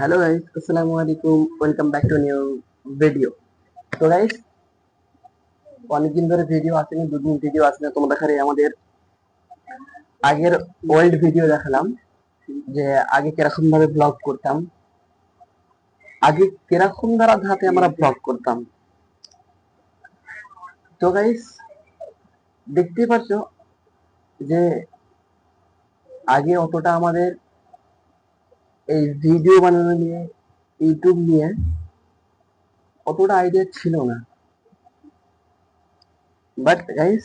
Hello guys আসসালামু আলাইকুম welcome back to new video তো গাইস অনেকদিন ধরে ভিডিও আসেনি, দুদিন ভিডিও আসেনি। তোমরা খালি আমাদের আগের ওল্ড ভিডিও দেখালাম, যে আগে কীরকম ভাবে ব্লগ করতাম। আগে কীরকম দ্বারা ধাতে আমরা ব্লগ করতাম। তো গাইস দেখতেই পাচ্ছ যে আগে অতটা আমাদের এই ভিডিও বানানো নিয়ে ইউটিউব নিয়ে অতটা আইডিয়া ছিল না। বাট গাইস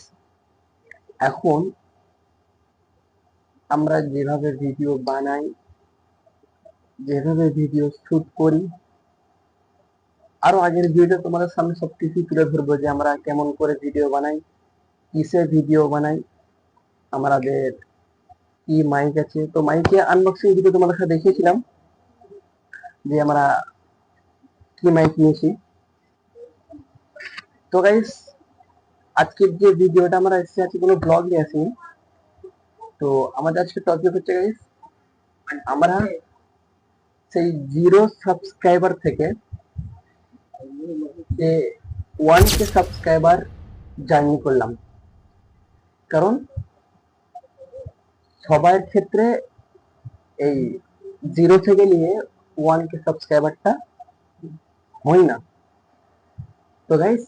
এখন আমরা যেভাবে ভিডিও বানাই, যেভাবে ভিডিও শুট করি, আরও আগের ভিডিও তোমাদের সামনে সব সবকিছু তুলে ধরবো যে আমরা কেমন করে ভিডিও বানাই কিসে ভিডিও বানাই, আমাদের কি মাইক আছে? তো মাইকে আনবক্সিং ভিডিও তোমাদের সাথে দেখিয়েছিলাম যে আমরা কি মাইক নিয়েছি। তো গাইস আজকের যে ভিডিওটা আমরা এসেছি, আজকে কোনো ব্লগ নিয়ে আসিনি। তো আমাদের আজকে টপিক হচ্ছে গাইস আমরা সেই জিরো সাবস্ক্রাইবার থেকে যে ওয়ান কে সাবস্ক্রাইবার জার্নি করলাম। কারণ সবার ক্ষেত্রে এই জিরো থেকে নিয়ে ওয়ান কে সাবস্ক্রাইবারটা হয় না। তো গাইস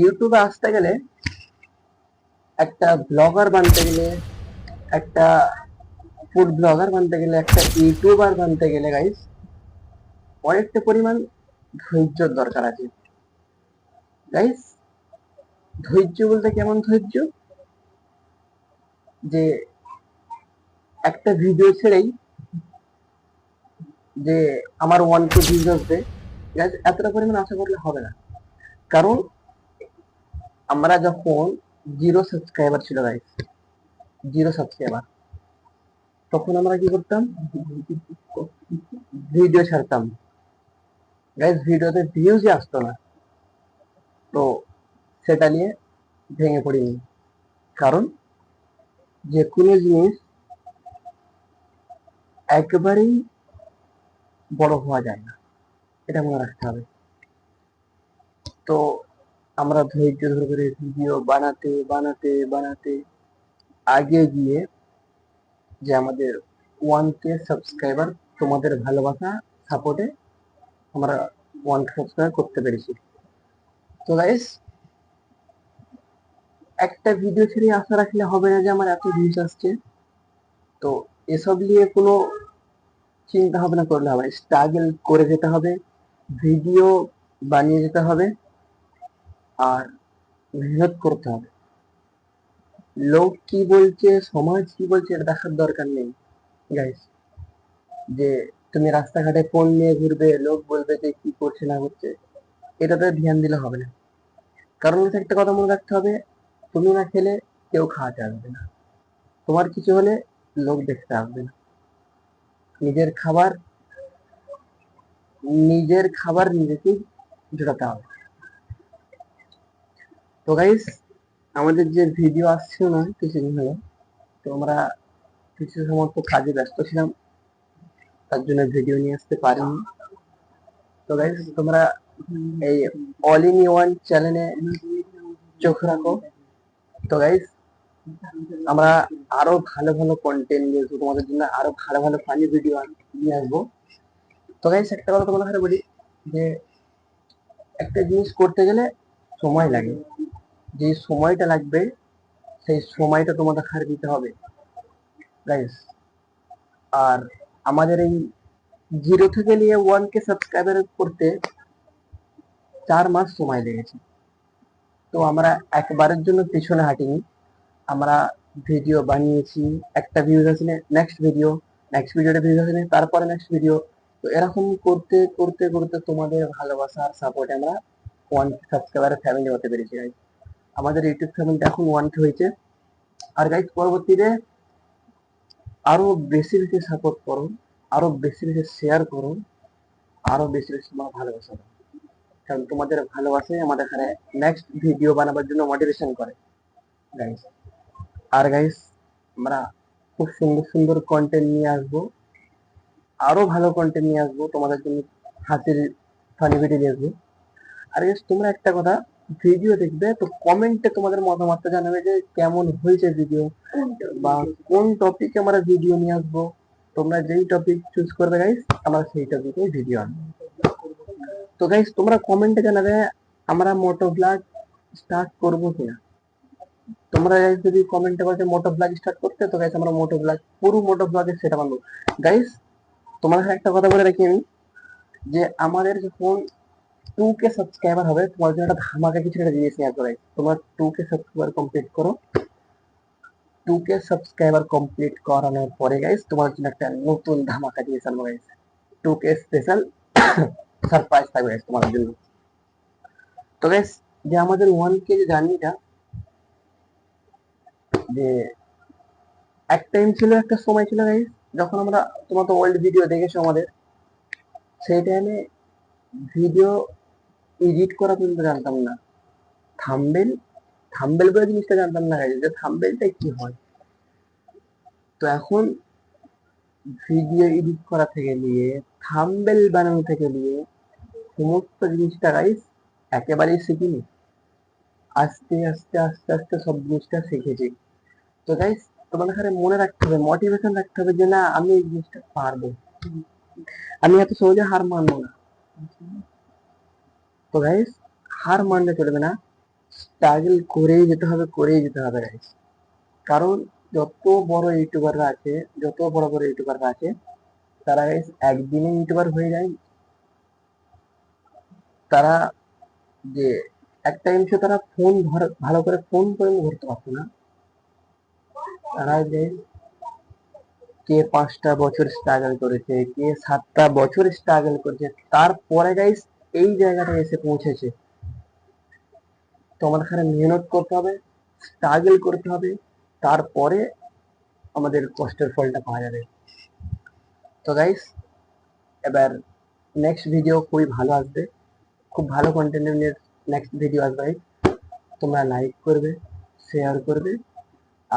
ইউটিউবে আসতে গেলে একটা ব্লগার বানতে গেলে, একটা ফুড ব্লগার বানতে গেলে, একটা ইউটিউবার বানতে গেলে গাইস অনেকটা পরিমাণ ধৈর্যর দরকার আছে। গাইস ধৈর্য বলতে কেমন ধৈর্য? যে একটা ভিডিও ছেড়েই যে আমার ওয়ান কে ভিউজ আসবে এতটা পরিমাণ আশা করলে হবে না। কারণ আমরা যখন জিরো সাবস্ক্রাইবার ছিল গাইস জিরো সাবস্ক্রাইবার তখন আমরা কি করতাম? ভিডিও ছাড়তাম। গাইস ভিডিওতে ভিউজই আসতো না। তো সেটা নিয়ে ভেঙে পড়িনি। কারণ যে কোনো জিনিস একেবারেই বড় হওয়া যায় না। এটা মনে রাখতে হবে। তো আমরা ধৈর্য ধরে ধরে ভিডিও বানাতে বানাতে বানাতে আগে গিয়ে যে আমাদের ওয়ান কে সাবস্ক্রাইবার তোমাদের ভালোবাসা সাপোর্টে আমরা ওয়ান কে সাবস্ক্রাইব করতে পেরেছি। তো গাইস একটা ভিডিও ছেড়ে আশা রাখলে হবে না যে আমার এত ভিউজ আসছে। তো এসব নিয়ে কোনো চিন্তা ভাবনা করলে হবে স্ট্রাগল করে যেতে হবে ভিডিও বানিয়ে যেতে হবে, আর মেহনত করতে হবে। লোক কি বলছে, সমাজ কি বলছে, এটা দেখার দরকার নেই গাইস যে তুমি রাস্তাঘাটে ফোন নিয়ে ঘুরবে, লোক বলবে যে কি করছে, না করছে, এটাতে ধ্যান দিলে হবে না। কারণ একটা কথা মনে রাখতে হবে, তুমি না খেলে কেউ খাওয়াতে আসবে না। তোমার কিছু হলে লোক দেখতে আসবে না। নিজের খাবার নিজের খাবার নিজেকেই জোটাতে হবে। তো গাইস আমাদের যে ভিডিও আসছিল না কিছুদিন হলো, তো আমরা কিছু সময় তো কাজে ব্যস্ত ছিলাম, তার জন্য ভিডিও নিয়ে আসতে পারিনি। তো গাইস তোমরা এই অল ইন ওয়ান চ্যানেলে চোখ রাখো। তো গাইস আমরা আরও ভালো ভালো কন্টেন্ট নিয়ে আসব, তোমাদের জন্য আরও ভালো ভালো ফানি ভিডিও নিয়ে আসব। তো গাইস একটা কথা তোমাদের বলি যে, একটা জিনিস করতে গেলে সময় লাগে। যে সময়টা লাগবে, সেই সময়টা তোমাদের হার দিতে হবে। গাইস আর আমাদের এই জিরো থেকে নিয়ে ওয়ান কে সাবস্ক্রাইবার করতে চার মাস সময় লেগেছে। তো আমরা একবারের জন্য পিছনে হাঁটিনি। আমরা ভিডিও বানিয়েছি, একটা ভিউজ আসলে নেক্সট ভিডিও নেক্সট ভিডিওটা ভিউজ আসলে তারপরে নেক্সট ভিডিও তো এরকম করতে করতে করতে তোমাদের ভালোবাসা আর সাপোর্টে আমরা ওয়ান সাবস্ক্রাইবারের ফ্যামিলি হতে পেরেছি গাইজ আমাদের ইউটিউব ফ্যামিলিটা এখন ওয়ান হয়েছে। আর গাইজ পরবর্তীতে আরও বেশি বেশি সাপোর্ট করো আরও বেশি বেশি শেয়ার করো আরও বেশি বেশি তোমার ভালোবাসা দাও কারণ তোমাদের ভালোবাসাই আমাদের এখানে নেক্সট ভিডিও বানাবার জন্য মোটিভেশন করে গাইস আর গাইস আমরা খুব সুন্দর সুন্দর কন্টেন্ট নিয়ে আসব। আরও ভালো কন্টেন্ট নিয়ে আসব, তোমাদের জন্য হাসির ফানি ভিডিও নিয়ে আসব। আর গাইস তোমরা একটা কথা ভিডিও দেখবে তো কমেন্টে তোমাদের মতামতটা জানাবে যে কেমন হয়েছে ভিডিও বা কোন টপিকে আমরা ভিডিও নিয়ে আসব। তোমরা যেই টপিক চুজ করবে গাইস আমরা সেই টপিকে ভিডিও আনব। তো গাইস তোমরা কমেন্টে জানাবে, আমরা মোটো ব্লগ স্টার্ট করব কিনা। তোমরা guys যদি কমেন্টে বলছে মোটো ব্লগ স্টার্ট করতে, তো গাইস আমরা মোটো ব্লগ পুরো মোটো ব্লগে সেটা বানবো গাইস তোমার একটা কথা বলে রাখি আমি, যে আমাদের যখন টু কে সাবস্ক্রাইবার হবে, তোমার জন্য একটা ধামাকা কিছু একটা জিনিস নিয়ে আসবে। তোমরা টু কে সাবস্ক্রাইবার কমপ্লিট করো। টু কে সাবস্ক্রাইবার কমপ্লিট করানোর পরে গাইস তোমার জন্য একটা নতুন ধামাকা জিনিস আনব guys two K special surprise থাকবে guys তোমাদের জন্য। তো গাইস যে আমাদের ওয়ান কে যে জার্নিটা যে এক টাইম ছিল, একটা সময় ছিল গাইস যখন আমরা তোমার তো ওল্ড ভিডিও দেখেছ আমাদের, সেই টাইমে ভিডিও এডিট করা পর্যন্ত জানতাম না। থাম্বেল থাম্বেল করে জিনিসটা জানতাম না গাইস যে থাম্বেলটা কি হয়। তো এখন ভিডিও এডিট করা থেকে নিয়ে থাম্বেল বানানো থেকে নিয়ে, সমস্ত জিনিসটা গাইস একেবারেই শিখিনি। আস্তে আস্তে আস্তে আস্তে সব জিনিসটা শিখেছি। তো গাইস তোমাদের মনে রাখতে হবে মোটিভেশন রাখতে হবে যে না, আমি এই জিনিসটা পারব। আমি এত সহজে হার মানবো না। তো গাইস হার মানলে চলবে না। স্ট্রাগল করেই যেতে হবে, করেই যেতে হবে গাইস কারণ যত বড় ইউটিউবাররা আছে, যত বড় বড় ইউটিউবাররা আছে, তারা গাইস একদিনে ইউটিউবার হয়ে যায়। তারা যে এক টাইম সে তারা ফোন ভালো করে ফোন পর্যন্ত ধরতে পারতো না। তারা যে কে পাঁচটা বছর স্ট্রাগল করেছে, কে সাতটা বছর স্ট্রাগল করেছে, তারপরে গাইস এই জায়গাটা এসে পৌঁছেছে। তো আমাদের এখানে মেহনত করতে হবে স্ট্রাগল করতে হবে, তারপরে আমাদের কষ্টের ফলটা পাওয়া যাবে। তো গাইস এবার নেক্সট ভিডিও খুবই ভালো আসবে। খুব ভালো কন্টেন্ট নিয়ে নেক্সট ভিডিও আসবে। তোমরা লাইক করবে শেয়ার করবে।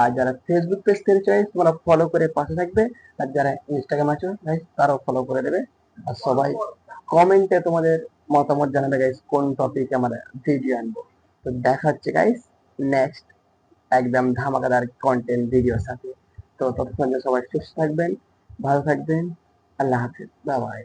আর যারা ফেসবুক পেজ থেকে চাইছ তোমরা ফলো করে পাশে থাকবে। আর যারা ইনস্টাগ্রাম আছে guys, তারাও ফলো করে দেবে। আর সবাই কমেন্টে তোমাদের মতামত জানাবে গাইস কোন টপিক আমরা ভিডিও আনব। তো দেখা হচ্ছে গাইস নেক্সট একদম ধামাকাদার কন্টেন্ট ভিডিওর সাথে। তো ততক্ষণ সবাই সুস্থ থাকবেন ভালো থাকবেন। আল্লাহ হাফিজ। বাই